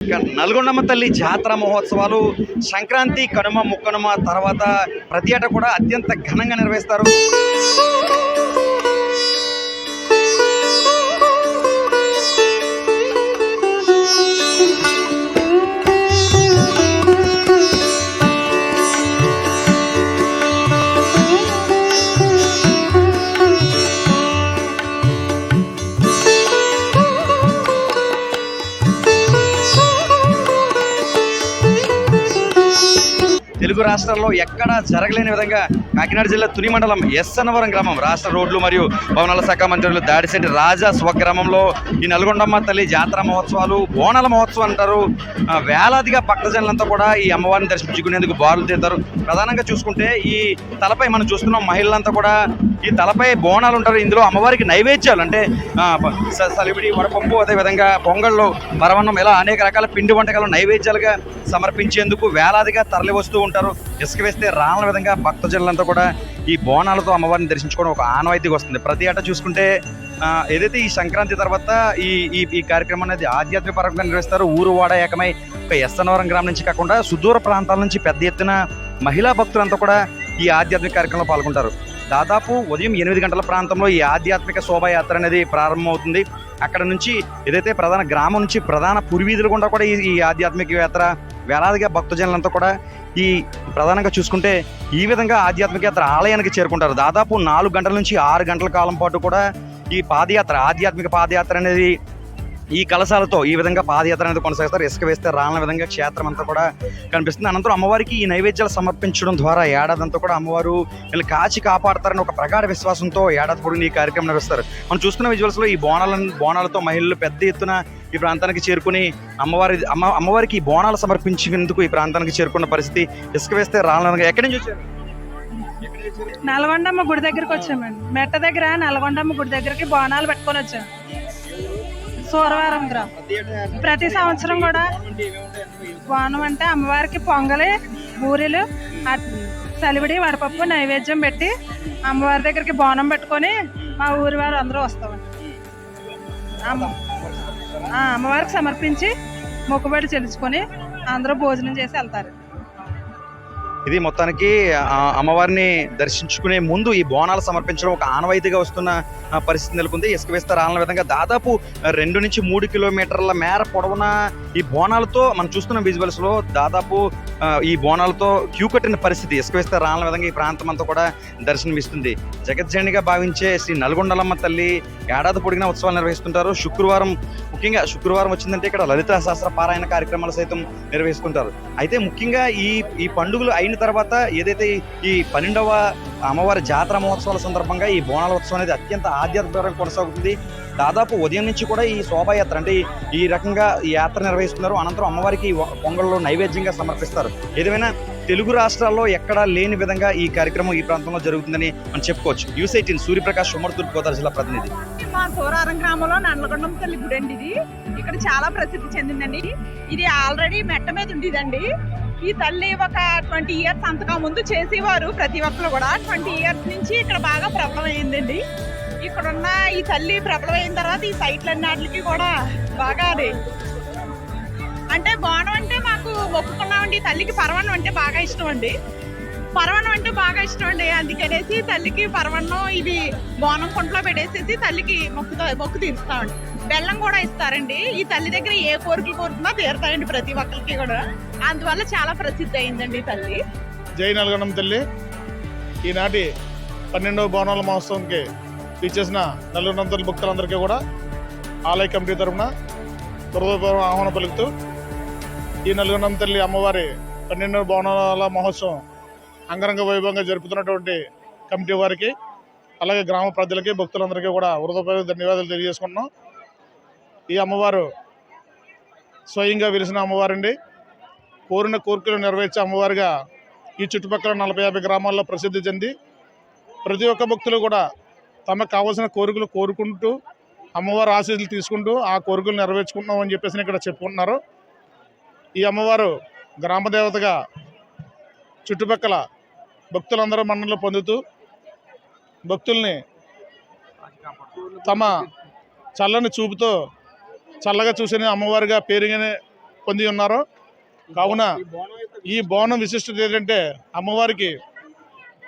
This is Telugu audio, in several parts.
నల్గొండమ్మ తల్లి జాతర మహోత్సవాలు సంక్రాంతి కనుమ ముక్కనుమ తర్వాత ప్రతి ఏటా కూడా అత్యంత ఘనంగా నిర్వహిస్తారు. తెలుగు రాష్ట్రాల్లో ఎక్కడా జరగలేని విధంగా కాకినాడ జిల్లా తుని మండలం ఎస్ అన్నవరం గ్రామం రాష్ట్ర రోడ్లు మరియు భవనాల శాఖ మంత్రులు దాడిశెట్టి రాజా స్వగ్రామంలో ఈ నల్గొండమ్మ తల్లి జాతర మహోత్సవాలు బోనాల మహోత్సవం అంటారు. వేలాదిగా భక్తజనులంతా కూడా ఈ అమ్మవారిని దర్శించుకునేందుకు బారులు తీస్తారు ప్రధానంగా చూసుకుంటే ఈ తలపై మనం చూస్తున్నాం మహిళలంతా కూడా ఈ తలపై బోనాలు ఉంటారు. ఇందులో అమ్మవారికి నైవేద్యాలు అంటే సలిబిడి వడపప్పు అదేవిధంగా పొంగళ్ళు పరవన్నం ఇలా అనేక రకాల పిండి వంటకాలు నైవేద్యాలుగా సమర్పించేందుకు వేలాదిగా తరలి వస్తూ ఉంటారు. ఇసుక వేస్తే రాళ్ళ విధంగా భక్తజనులంతా కూడా ఈ బోనాలతో అమ్మవారిని దర్శించుకోవడం ఒక ఆనవాయితీగా వస్తుంది. ప్రతి ఏటా చూసుకుంటే ఏదైతే ఈ సంక్రాంతి తర్వాత ఈ ఈ ఈ కార్యక్రమం అనేది ఆధ్యాత్మిక పరంగా నిర్వహిస్తారు ఊరు వాడ ఏకమై ఒక ఎస్ఎన్వరం గ్రామం నుంచి కాకుండా సుదూర ప్రాంతాల నుంచి పెద్ద ఎత్తున మహిళా భక్తులంతా కూడా ఈ ఆధ్యాత్మిక కార్యక్రమంలో పాల్గొంటారు. దాదాపు ఉదయం ఎనిమిది గంటల ప్రాంతంలో ఈ ఆధ్యాత్మిక శోభాయాత్ర అనేది ప్రారంభమవుతుంది. అక్కడ నుంచి ఏదైతే ప్రధాన గ్రామం నుంచి ప్రధాన పురివీధులు గుండా కూడా ఈ ఆధ్యాత్మిక యాత్ర వేలాదిగా భక్తజనులంతా కూడా ఈ ప్రధానంగా చూసుకుంటే ఈ విధంగా ఆధ్యాత్మిక యాత్ర ఆలయానికి చేరుకుంటారు. దాదాపు నాలుగు గంటల నుంచి ఆరు గంటల కాలం పాటు కూడా ఈ పాదయాత్ర ఆధ్యాత్మిక పాదయాత్ర అనేది ఈ కలశాలతో ఈ విధంగా పాదయాత్ర అనేది కొనసాగిస్తారు. ఇసుక వేస్తే రాని విధంగా క్షేత్రం అంతా కూడా కనిపిస్తుంది. అనంతరం అమ్మవారికి ఈ నైవేద్యాలు సమర్పించడం ద్వారా ఏడాదంతా కూడా అమ్మవారు వీళ్ళు కాచి కాపాడతారని ఒక ప్రగాఢ విశ్వాసంతో ఏడాది పొడిని ఈ కార్యక్రమం నిర్వహిస్తారు మనం చూస్తున్న విజువల్స్లో ఈ బోనాలను బోనాలతో మహిళలు పెద్ద ఎత్తున ఈ ప్రాంతానికి చేరుకుని అమ్మవారి అమ్మ అమ్మవారికి బోనాలు సమర్పించేందుకు ఈ ప్రాంతానికి చేరుకున్న పరిస్థితి ఇసుక వేస్తే రాలనగా ఎక్కడి నుంచి వచ్చారు? నల్గొండమ్మ గుడి దగ్గరికి వచ్చామండి. మెట్ట దగ్గర నల్గొండమ్మ గుడి దగ్గరికి బోనాలు పెట్టుకొని వచ్చాం. సూరవారం గ్రామం. ప్రతి సంవత్సరం కూడా బోనం అంటే అమ్మవారికి పొంగలి బూరెలు చలివిడి వడపప్పు నైవేద్యం పెట్టి అమ్మవారి దగ్గరికి బోనం పెట్టుకొని మా ఊరి వారు అందరూ వస్తామండి. అమ్మ. అమ్మవారికి సమర్పించి మొక్కుబడి చెల్లించుకొని అందరూ భోజనం చేసి వెళ్తారు. ఇది మొత్తానికి అమ్మవారిని దర్శించుకునే ముందు ఈ బోనాలు సమర్పించడం ఒక ఆనవాయితీగా వస్తున్న పరిస్థితి నెలకొంది. ఇసుక వేస్తారు విధంగా దాదాపు రెండు నుంచి మూడు కిలోమీటర్ల మేర పొడవున ఈ బోనాలతో మనం చూస్తున్న విజువల్స్లో దాదాపు ఈ బోనాలతో క్యూ కట్టిన పరిస్థితి. ఇసుక రాని విధంగా ఈ ప్రాంతం అంతా కూడా దర్శనమిస్తుంది. జగజ్జనిగా భావించే శ్రీ నల్గొండలమ్మ తల్లి ఏడాది పొడిగిన ఉత్సవాలు నిర్వహిస్తుంటారు. శుక్రవారం ముఖ్యంగా శుక్రవారం వచ్చిందంటే ఇక్కడ లలిత శాస్త్ర పారాయణ కార్యక్రమాలు సైతం నిర్వహిస్తుంటారు. అయితే ముఖ్యంగా ఈ ఈ పండుగలు అయిన తర్వాత ఏదైతే ఈ పన్నెండవ అమ్మవారి జాతర మహోత్సవాల సందర్భంగా ఈ బోనాల ఉత్సవం అనేది అత్యంత ఆధ్యాత్మికంగా కొనసాగుతుంది. దాదాపు ఉదయం నుంచి కూడా ఈ శోభాయాత్ర అంటే ఈ- రకంగా ఈ యాత్ర నిర్వహిస్తున్నారు. అనంతరం అమ్మవారికి ఈ పొంగళ్ళు నైవేద్యంగా సమర్పిస్తారు. ఏదేమైనా తెలుగు రాష్ట్రాల్లో ఎక్కడా లేని విధంగా ఈ కార్యక్రమం ఈ ప్రాంతంలో జరుగుతుందని మనం చెప్పుకోవచ్చు. యూస్ ఎయిటీన్ సూర్యప్రకాష్ ఉమ్మడి తూర్పుగోదావరి జిల్లా ప్రతినిధి. మా సోరారం గ్రామంలో నల్లగొండం తల్లి గుడి అండి ఇది. ఇక్కడ చాలా ప్రసిద్ధి చెందిందండి. ఇది ఆల్రెడీ మెట్ట మీద ఉండేదండి. ఈ తల్లి ఒక ట్వంటీ ఇయర్స్ అంతగా ముందు చేసేవారు. ప్రతి ఒక్కరు కూడా ట్వంటీ ఇయర్స్ నుంచి ఇక్కడ బాగా ప్రబలమైందండి. ఇక్కడ ఉన్న ఈ తల్లి ప్రబలమైన తర్వాత ఈ సైట్లన్నిటికి కూడా బాగా అది. అంటే బోనం అంటే మాకు ఒప్పుకున్నామండి. ఈ తల్లికి పర్వణం అంటే బాగా ఇష్టం అండి. పర్వణం అంటే బాగా ఇష్టం అండి. అందుకనేసి తల్లికి పర్వణం ఇవి బోనం కుంట్లో పెట్టేసేసి తల్లికి మొక్కు మొక్కు తీరుస్తామండి. బెల్లం కూడా ఇస్తారండి. ఈ తల్లి దగ్గర ఏ కోరికలు కోరుతున్నా తీరుతాయండి ప్రతి ఒక్కరికి కూడా. అందువల్ల చాలా ప్రసిద్ధి అయిందండి తల్లి. జై నల్గొండం తల్లి. ఈనాటి పన్నెండవ బోనాల మహోత్సవంకి ఇచ్చేసిన నల్గొండం తల్లి భక్తులందరికీ కూడా ఆలయ కమిటీ తరఫున హృదయపూర్వక ఆహ్వానం పలుకుతూ ఈ నల్గొండం తల్లి అమ్మవారి పన్నెండవ బోనాల మహోత్సవం అంగరంగ వైభవంగా జరుపుతున్నటువంటి కమిటీ వారికి అలాగే గ్రామ ప్రజలకి భక్తులందరికీ కూడా హృదయపూర్వక ధన్యవాదాలు తెలియజేసుకుంటున్నాం. ఈ అమ్మవారు స్వయంగా వెలిసిన అమ్మవారండి. కోరిన కోరికలు నెరవేర్చే అమ్మవారిగా ఈ చుట్టుపక్కల నలభై యాభై గ్రామాల్లో ప్రసిద్ధి చెంది ప్రతి ఒక్క భక్తులు కూడా తమకు కావాల్సిన కోరికలు కోరుకుంటూ అమ్మవారు ఆశీస్సులు తీసుకుంటూ ఆ కోరికలు నెరవేర్చుకుంటున్నాం అని చెప్పేసి ఇక్కడ చెప్పుకుంటున్నారు. ఈ అమ్మవారు గ్రామదేవతగా చుట్టుపక్కల భక్తులందరూ మన్నలు పొందుతూ భక్తుల్ని తమ చల్లని చూపుతో చల్లగా చూసిన అమ్మవారిగా పేరుగానే పొంది ఉన్నారు. కావున ఈ బోనం విశిష్టత ఏంటంటే అమ్మవారికి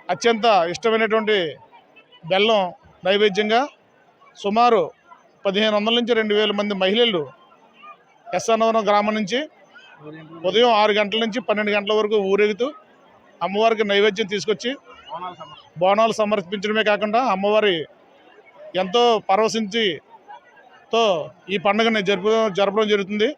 అత్యంత ఇష్టమైనటువంటి బెల్లం నైవేద్యంగా సుమారు పదిహేను వందల నుంచి రెండు వేల మంది మహిళలు ఎస్ఆనవరం గ్రామం నుంచి ఉదయం ఆరు గంటల నుంచి పన్నెండు గంటల వరకు ఊరేగుతూ అమ్మవారికి నైవేద్యం తీసుకొచ్చి బోనాలు సమర్పించడమే కాకుండా అమ్మవారి ఎంతో పరవశించి తో ఈ పండుగని జరుపు జరపడం జరుగుతుంది.